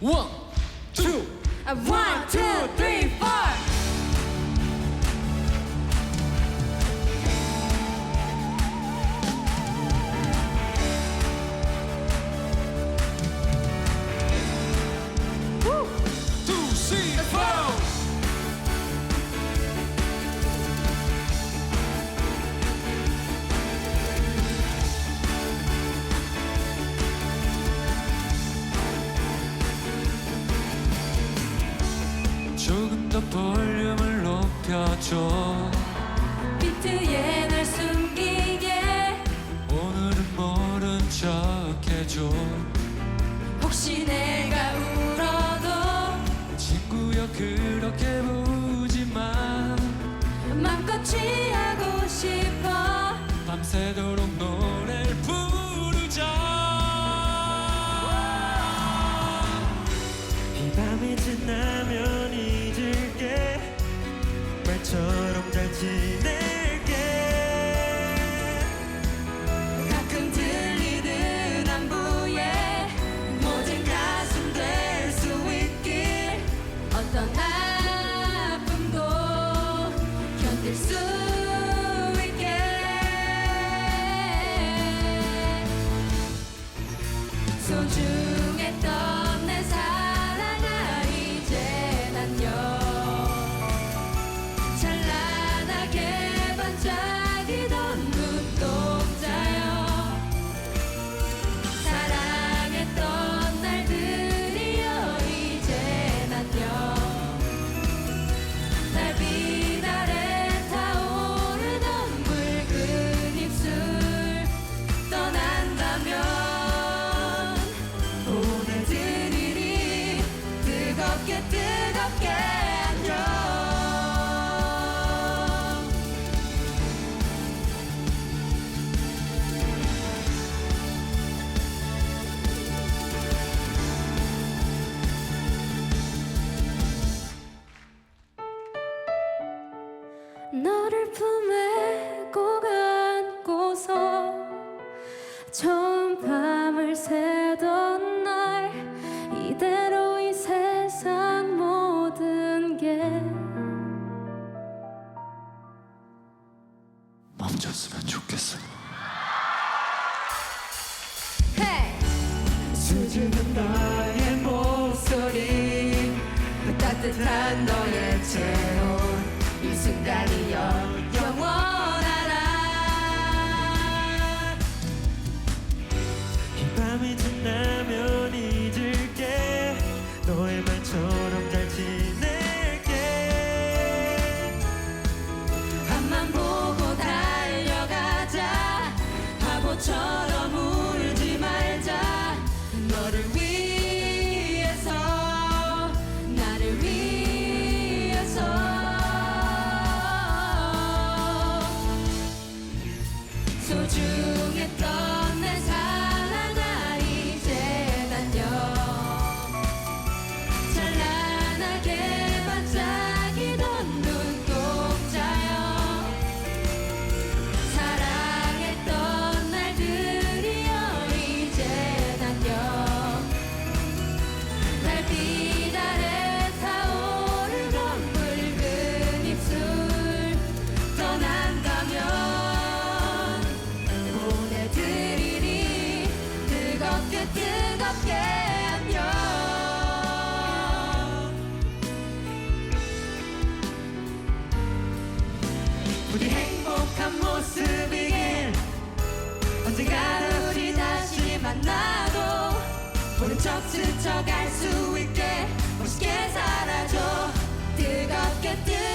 One, two, one, two, three. 볼륨을 높여줘. 비트에 너를 품에 꼭 안고서 처음 밤을 새던 날 이대로 이 세상 모든 게 멈췄으면 좋겠어. 수줍은 나의 목소리 따뜻한 너의 제 Galileo. to 모습이길 언젠가 우리 다시 만나도 모른 척 스쳐갈 수 있게 멋있게 살아줘. 뜨겁게 뜨